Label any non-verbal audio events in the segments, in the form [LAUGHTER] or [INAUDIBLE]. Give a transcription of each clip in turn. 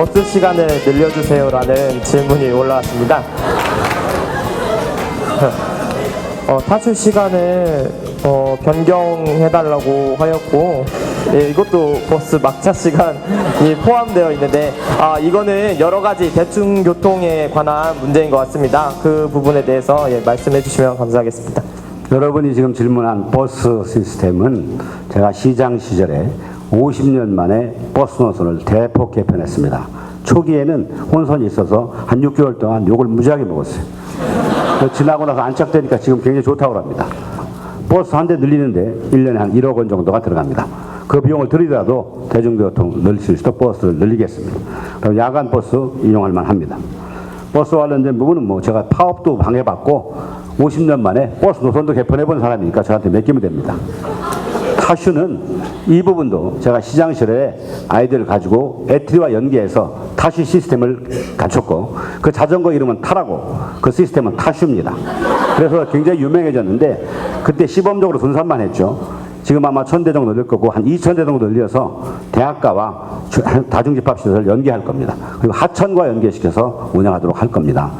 버스 시간을 늘려주세요라는 질문이 올라왔습니다. 어, 타출 시간을 어, 변경해달라고 하였고 예, 이것도 버스 막차 시간이 [LAUGHS] 포함되어 있는데 아, 이거는 여러 가지 대중교통에 관한 문제인 것 같습니다. 그 부분에 대해서 예, 말씀해 주시면 감사하겠습니다. 여러분이 지금 질문한 버스 시스템은 제가 시장 시절에 50년 만에 버스 노선을 대폭 개편했습니다. 초기에는 혼선이 있어서 한 6개월 동안 욕을 무지하게 먹었어요. 그 지나고 나서 안착되니까 지금 굉장히 좋다고 합니다. 버스 한 대 늘리는데 1년에 한 1억 원 정도가 들어갑니다. 그 비용을 들이더라도 대중교통 늘릴 수 있도록 버스를 늘리겠습니다. 그럼 야간 버스 이용할 만합니다. 버스 관련된 부분은 뭐 제가 파업도 방해받고 50년 만에 버스 노선도 개편해본 사람이니까 저한테 맡기면 됩니다. 타슈는 이 부분도 제가 시장실에 아이들을 가지고 배터리와 연계해서 타슈 시스템을 갖췄고 그 자전거 이름은 타라고 그 시스템은 타슈입니다. 그래서 굉장히 유명해졌는데 그때 시범적으로 분산만 했죠. 지금 아마 천 대 정도 늘 거고 한 2천 대 정도 늘려서 대학가와 주- 다중집합시설을 연계할 겁니다. 그리고 하천과 연계시켜서 운영하도록 할 겁니다.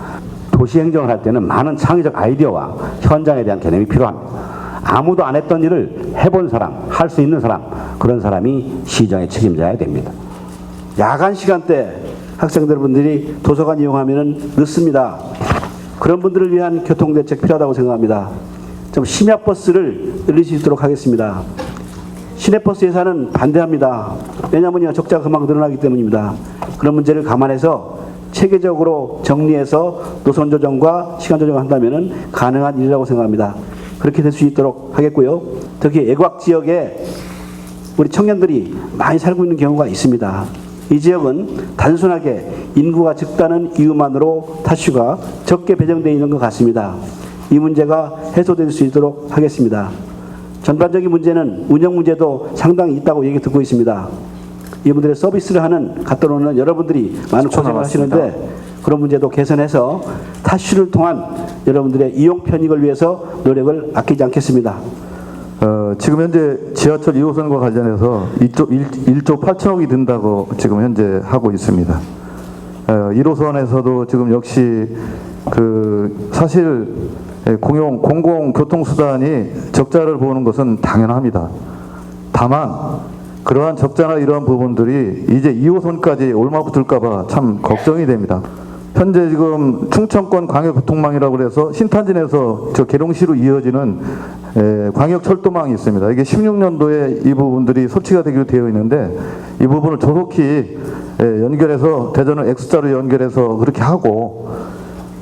도시 행정을 할 때는 많은 창의적 아이디어와 현장에 대한 개념이 필요합니다. 아무도 안 했던 일을 해본 사람, 할 수 있는 사람, 그런 사람이 시정의 책임져야 됩니다. 야간 시간대 학생들 분들이 도서관 이용하면 늦습니다. 그런 분들을 위한 교통대책 필요하다고 생각합니다. 좀 심야버스를 늘릴 수 있도록 하겠습니다. 시내버스 예산은 반대합니다. 왜냐하면 적자가 그만큼 늘어나기 때문입니다. 그런 문제를 감안해서 체계적으로 정리해서 노선 조정과 시간 조정을 한다면 가능한 일이라고 생각합니다. 그렇게 될 수 있도록 하겠고요. 특히 애곽 지역에 우리 청년들이 많이 살고 있는 경우가 있습니다. 이 지역은 단순하게 인구가 적다는 이유만으로 타슈가 적게 배정되어 있는 것 같습니다. 이 문제가 해소될 수 있도록 하겠습니다. 전반적인 문제는 운영 문제도 상당히 있다고 얘기 듣고 있습니다. 이분들의 서비스를 하는 갖다 놓는 여러분들이 많은 고생을. 하시는데 그런 문제도 개선해서 타슈를 통한 여러분들의 이용 편익을 위해서 노력을 아끼지 않겠습니다. 어, 지금 현재 지하철 2호선과 관련해서 1조, 1, 조 8천억이 든다고 지금 현재 하고 있습니다. 어, 1호선에서도 지금 역시 그 사실 예, 공용 공공교통수단이 적자를 보는 것은 당연합니다. 다만 그러한 적자나 이러한 부분들이 이제 2호선까지 올마 붙을까봐 참 걱정이 됩니다. 현재 지금 충청권 광역교통망이라고 그래서 신탄진에서 저 계룡시로 이어지는 에, 광역철도망이 있습니다. 이게 16년도에 이 부분들이 설치가 되기로 되어 있는데 이 부분을 조속히 에, 연결해서 대전을 X자로 연결해서 그렇게 하고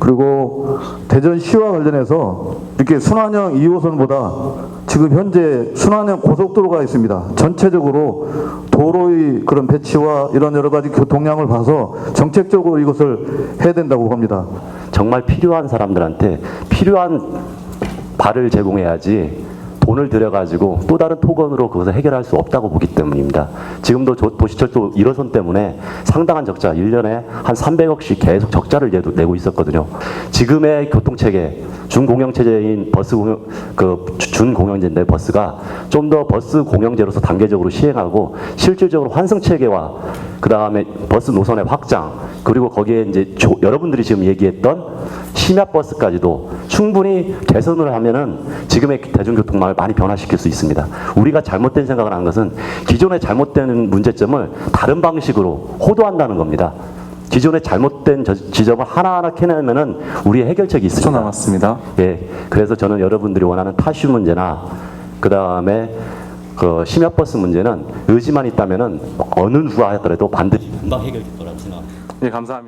그리고 대전시와 관련해서 이렇게 순환형 2호선보다 지금 현재 순환형 고속도로가 있습니다. 전체적으로 도로의 그런 배치와 이런 여러 가지 교통량을 봐서 정책적으로 이것을 해야 된다고 봅니다. 정말 필요한 사람들한테 필요한 발을 제공해야지 돈을 들여가지고 또 다른 토건으로 그것을 해결할 수 없다고 보기 때문입니다. 지금도 조- 도시철도 1호선 때문에 상당한 적자, 1년에 한 300억씩 계속 적자를 내고 있었거든요. 지금의 교통체계, 준공영체제인 버스 공영, 그 주- 준공영제인데 버스가 좀 더 버스 공영제로서 단계적으로 시행하고 실질적으로 환승 체계와 그 다음에 버스 노선의 확장, 그리고 거기에 이제 조- 여러분들이 지금 얘기했던 심야 버스까지도 충분히 개선을 하면은 지금의 대중교통망을 많이 변화시킬 수 있습니다. 우리가 잘못된 생각을 한 것은 기존의 잘못된 문제점을 다른 방식으로 호도한다는 겁니다. 기존의 잘못된 저- 지점을 하나하나 캐내면은 우리의 해결책이 초 있습니다. 남았습니다. 예, 그래서 저는 여러분들이 원하는 타슈 문제나 그 다음에 그 심야 버스 문제는 의지만 있다면은 어느 누가 하더라도 반드시 금방 해결될 거라고 생각합니다. 예, 감사합니다.